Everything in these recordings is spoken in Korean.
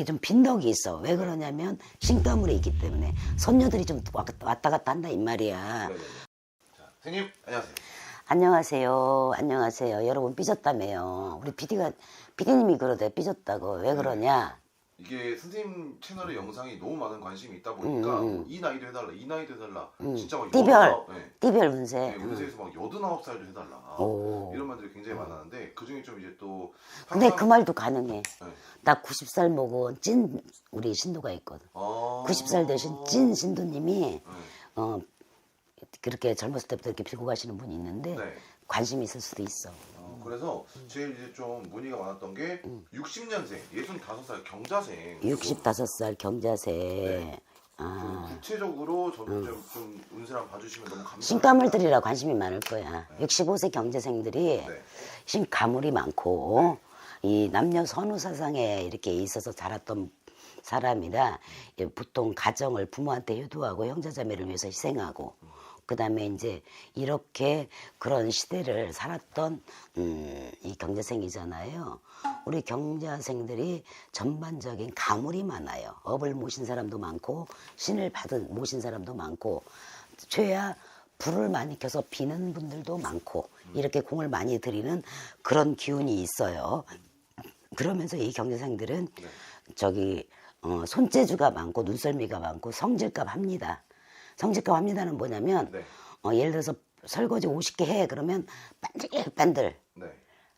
이렇게 좀 빈덕이 있어. 왜 그러냐면 신가물이 있기 때문에 손녀들이 좀 왔- 왔다 갔다 한다 이 말이야. 자, 선생님 안녕하세요. 안녕하세요. 안녕하세요. 여러분 삐졌다며요. 우리 PD가 PD님이 그러대 삐졌다고. 왜 그러냐? 이게 선생님 채널에 영상이 너무 많은 관심이 있다 보니까 음, 음. 뭐이 나이도 해달라, 이 나이도 해달라, 음. 진짜 막 띠별. 여든아홉- 네. 띠별 네, 운세. 운세에서 막 여든아홉 살도 해달라. 오. 이런 말들이 굉장히 많았는데 그 중에 좀 이제 또 근데 항상- 그 말도 가능해. 네. 나 90살 먹은 찐 우리 신도가 있거든. 아. 90살 되신 찐 신도님이 네. 어 그렇게 젊었을 때부터 이렇게 빌고 가시는 분이 있는데 네. 관심이 있을 수도 있어. 어, 그래서 제일 이제 좀 문의가 많았던 게 음. 60년생, 65살 경자생. 65살 경자세. 네. 아. 좀 구체적으로 저는 좀, 좀 운세랑 봐주시면 너무 감사합니다. 신가물들이라 관심이 많을 거야. 65세 경제생들이 네. 신가물이 많고 이 남녀 선후 사상에 이렇게 있어서 자랐던 사람이라 예, 보통 가정을 부모한테 효도하고 형제자매를 위해서 희생하고 그 다음에 이제 이렇게 그런 시대를 살았던 음, 이 경제생이잖아요. 우리 경자생들이 전반적인 가물이 많아요. 업을 모신 사람도 많고 신을 받은 모신 사람도 많고 최야 불을 많이 켜서 비는 분들도 많고 이렇게 공을 많이 들이는 그런 기운이 있어요. 그러면서 이 경제생들은 저기 어, 손재주가 많고 눈썰미가 많고 성질값 합니다. 성질값 합니다는 뭐냐면 네. 어, 예를 들어서 설거지 50개 해 그러면 반들반들 네.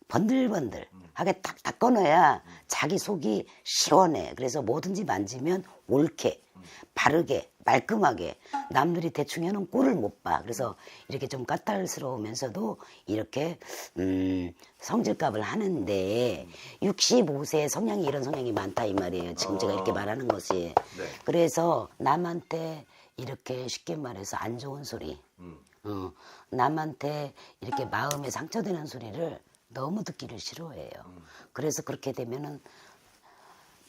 번들번들 하게 탁탁 꺼내야 자기 속이 시원해. 그래서 뭐든지 만지면 옳게, 바르게, 말끔하게. 남들이 대충 해놓은 꼴을 못 봐. 그래서 이렇게 좀 까탈스러우면서도 이렇게, 음, 성질값을 하는데, 65세 성향이 이런 성향이 많다 이 말이에요. 지금 제가 이렇게 말하는 것이. 네. 그래서 남한테 이렇게 쉽게 말해서 안 좋은 소리, 음. 어, 남한테 이렇게 마음에 상처되는 소리를 너무 듣기를 싫어해요. 그래서 그렇게 되면은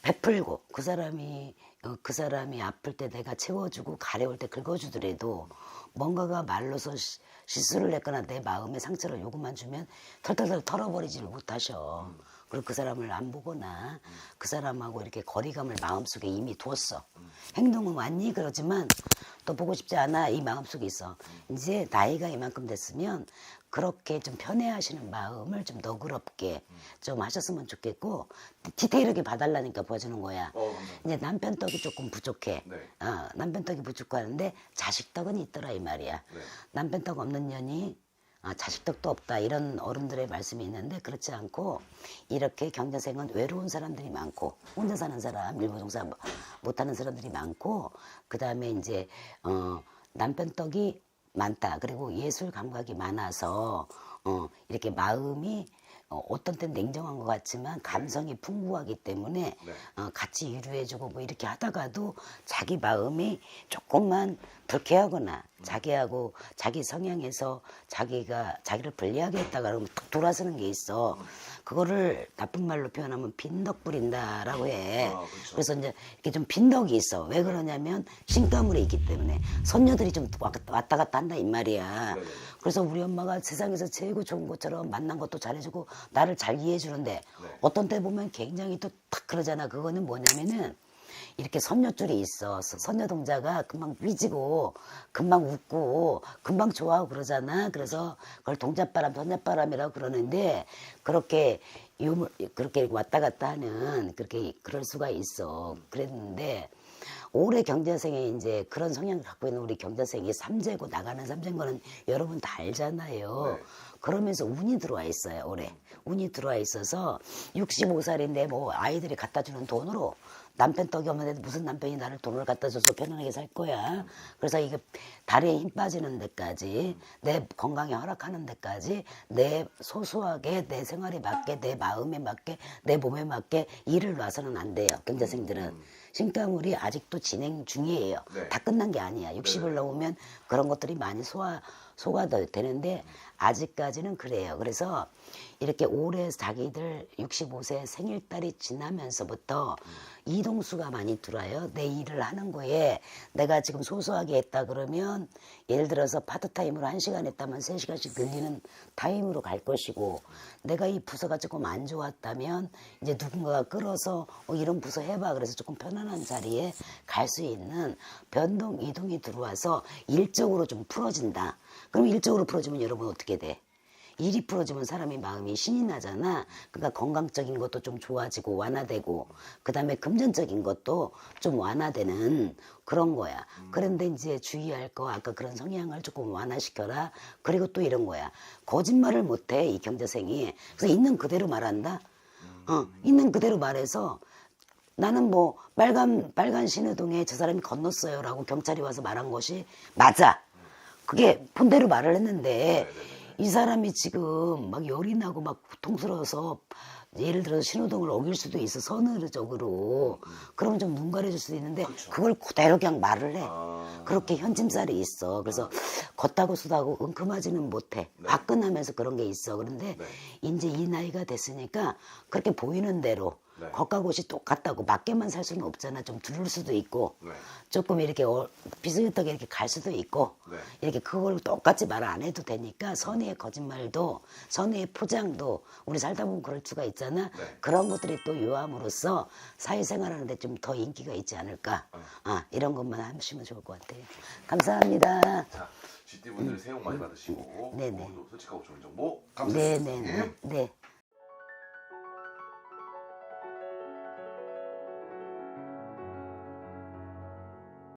베풀고 그 사람이 어, 그 사람이 아플 때 내가 채워주고 가려울 때 긁어주더라도 뭔가가 말로서 시- 실수를 했거나 내 마음에 상처를 요것만 주면 털털털 털어버리지를 못하셔. 그리고 그 사람을 안 보거나 그 사람하고 이렇게 거리감을 마음속에 이미 두었어. 행동은 왔니? 그러지만 또 보고 싶지 않아. 이 마음속에 있어. 이제 나이가 이만큼 됐으면 그렇게 좀 편애하시는 마음을 좀 너그럽게 좀 하셨으면 좋겠고 디테일하게 봐달라니까 봐주는 거야. 어. 이제 남편 떡이 조금 부족해. 네. 어, 남편 떡이 부족하는데 자식 떡은 있더라 이 말이야. 네. 남편 떡 없는 년이 아, 자식 떡도 없다 이런 어른들의 말씀이 있는데 그렇지 않고 이렇게 경자생은 외로운 사람들이 많고 혼자 사는 사람 일부 종사 뭐- 못하는 사람들이 많고 그 다음에 이제 어, 남편 떡이 많다 그리고 예술 감각이 많아서 어, 이렇게 마음이 어, 어떤 때는 냉정한 것 같지만 감성이 풍부하기 때문에 네. 어, 같이 위로해주고 뭐 이렇게 하다가도 자기 마음이 조금만 불쾌하거나 자기하고 자기 성향에서 자기가 자기를 불리하게 했다가 그러면 탁 돌아서는 게 있어. 그거를 나쁜 말로 표현하면 빈덕 부린다라고 해. 아, 그렇죠. 그래서 이제 이렇게 좀 빈덕이 있어. 왜 그러냐면 신가물이 있기 때문에 손녀들이 좀 왔- 왔다 갔다 한다 이 말이야. 네네네. 그래서 우리 엄마가 세상에서 제일 좋은 것처럼 만난 것도 잘해주고 나를 잘 이해해 주는데 네. 어떤 때 보면 굉장히 또 탁 그러잖아. 그거는 뭐냐면은 이렇게 선녀줄이 있어. 서- 선녀 동자가 금방 삐지고 금방 웃고 금방 좋아하고 그러잖아. 그래서 그걸 동자바람, 선녀바람이라고 그러는데 그렇게 유물 그렇게 왔다 갔다 하는 그렇게 그럴 수가 있어. 그랬는데 올해 경자생에 이제 그런 성향을 갖고 있는 우리 경자생이 삼재고 나가는 삼재인 거는 여러분 다 알잖아요. 네. 그러면서 운이 들어와 있어요, 올해. 운이 들어와 있어서 65살인데 뭐 아이들이 갖다 주는 돈으로 남편 떡이 없는데 무슨 남편이 나를 돈을 갖다 줘서 편안하게 살 거야. 그래서 이게 다리에 힘 빠지는 데까지 내 건강에 허락하는 데까지 내 소소하게 내 생활에 맞게 내 마음에 맞게 내 몸에 맞게 일을 놔서는 안 돼요. 경자생들은. 신가물이 아직도 진행 중이에요. 네. 다 끝난 게 아니야. 60을 네네. 넘으면 그런 것들이 많이 소화 소화가 되는데 아직까지는 그래요. 그래서 이렇게 올해 자기들 65세 생일달이 지나면서부터 이동수가 많이 들어요. 내 일을 하는 거에 내가 지금 소소하게 했다 그러면 예를 들어서 파트타임으로 한시간 했다면 세시간씩 늘리는 타임으로 갈 것이고 내가 이 부서가 조금 안 좋았다면 이제 누군가가 끌어서 어, 이런 부서 해봐 그래서 조금 편 안한 자리에 갈 수 있는 변동 이동이 들어와서 일적으로 좀 풀어진다. 그럼 일적으로 풀어지면 여러분 어떻게 돼? 일이 풀어지면 사람이 마음이 신이 나잖아. 그러니까 건강적인 것도 좀 좋아지고 완화되고 그 다음에 금전적인 것도 좀 완화되는 그런 거야. 그런데 이제 주의할 거 아까 그런 성향을 조금 완화시켜라. 그리고 또 이런 거야. 거짓말을 못해 이 경제생이. 그래서 있는 그대로 말한다. 어, 있는 그대로 말해서 나는 뭐 빨간 빨간 신호등에 저 사람이 건넜어요라고 경찰이 와서 말한 것이 맞아. 그게 본대로 말을 했는데 이 사람이 지금 막 열이 나고 막 고통스러워서 예를 들어서 신호등을 어길 수도 있어 서늘적으로. 그러면 좀 눈 가려질 수도 있는데 그걸 그대로 그냥 말을 해. 아. 그렇게 현짐살이 있어. 그래서 걷다고 수다고 은큼하지는 못해. 화끈하면서 그런 게 있어. 그런데 네. 이제 이 나이가 됐으니까 그렇게 보이는 대로 네. 겉과 곳이 똑같다고 맞게만 살 수는 없잖아 좀 두를 수도 있고 네. 조금 이렇게 어, 비슷하게 이렇게 갈 수도 있고 네. 이렇게 그걸 똑같이 말 안 해도 되니까 선의의 거짓말도 선의의 포장도 우리 살다 보면 그럴 수가 있잖아 네. 그런 것들이 또 요함으로써 사회생활하는데 좀 더 인기가 있지 않을까 네. 아 이런 것만 하시면 좋을 것 같아요 감사합니다 자, GT 분들 새해 복 많이 받으시고 네네. 오늘도 솔직하고 좋은 정보 감사드립니다. 네네네 네.